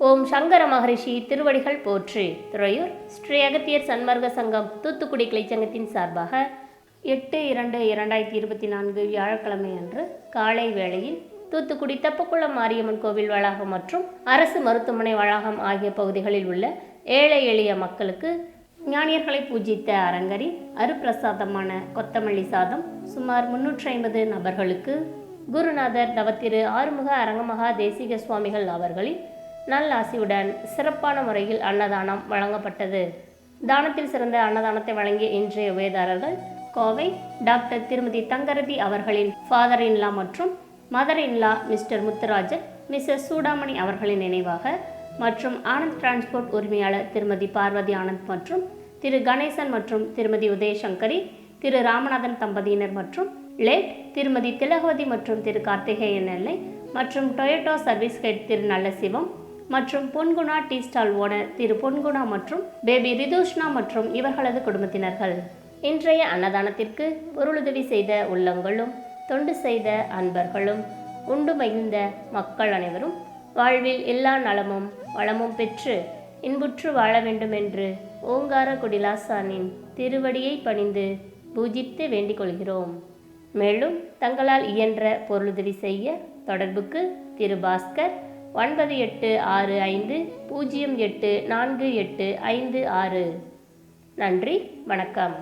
ஓம் சங்கர மகரிஷி திருவடிகள் போற்றி. துறையூர் ஸ்ரீ அகத்தியர் சன்மார்க்க சங்கம் தூத்துக்குடி கிளைச்சங்கத்தின் சார்பாக எட்டு இரண்டு இரண்டாயிரத்தி இருபத்தி நான்கு வியாழக்கிழமை அன்று காலை வேளையில் தூத்துக்குடி தெப்பக்குளம் மாரியம்மன் கோவில் வளாகம் மற்றும் அரசு மருத்துவமனை வளாகம் ஆகிய பகுதிகளில் உள்ள ஏழை எளிய மக்களுக்கு ஞானியர்களை பூஜித்த அரங்கரி அருப்பிரசாதமான கொத்தமல்லி சாதம் சுமார் முன்னூற்றி ஐம்பது நபர்களுக்கு குருநாதர் தவத்திரு ஆறுமுக அரங்கமகா தேசிக சுவாமிகள் அவர்களின் நல்லாசியுடன் சிறப்பான முறையில் அன்னதானம் வழங்கப்பட்டது. தானத்தில் சிறந்த அன்னதானத்தை வழங்கிய இன்றைய உபயதாரர்கள் கோவை டாக்டர் திருமதி தங்கரதி அவர்களின் ஃபாதர் இன்லா மற்றும் mother in law Mr Muthurajan Mrs Chudamani அவர்களின் நினைவாக மற்றும் ஆனந்த் டிரான்ஸ்போர்ட் உரிமையாளர் திருமதி பார்வதி ஆனந்த் மற்றும் திரு கணேசன் மற்றும் திருமதி உதயசங்கரி திரு ராமநாதன் தம்பதியினர் மற்றும் லேட் திருமதி திலகவதி மற்றும் திரு கார்த்திகேயன் எல்லை மற்றும் டொயோட்டோ சர்வீஸ் ஹெட் திரு நல்லசிவம் மற்றும் பொன்குணா டீ ஸ்டால் ஓனர் திரு பொன்குணா மற்றும் பேபி ரிதுஷ்ணா மற்றும் இவர்களது குடும்பத்தினர்கள். இன்றைய அன்னதானத்திற்கு பொருளுதவி செய்த உள்ளங்களும் தொண்டு செய்த அன்பர்களும் உண்டு மகிழ்ந்த மக்கள் அனைவரும் வாழ்வில் எல்லா நலமும் வளமும் பெற்று இன்புற்று வாழ வேண்டும் என்று ஓங்கார குடிலாசானின் திருவடியை பணிந்து பூஜித்து வேண்டிக் கொள்கிறோம். மேலும் தங்களால் இயன்ற பொருளுதவி செய்ய தொடர்புக்கு திரு பாஸ்கர் ஒன்பது எட்டு ஆறு ஐந்து பூஜ்ஜியம் எட்டு நான்கு எட்டு ஐந்து ஆறு. நன்றி வணக்கம்.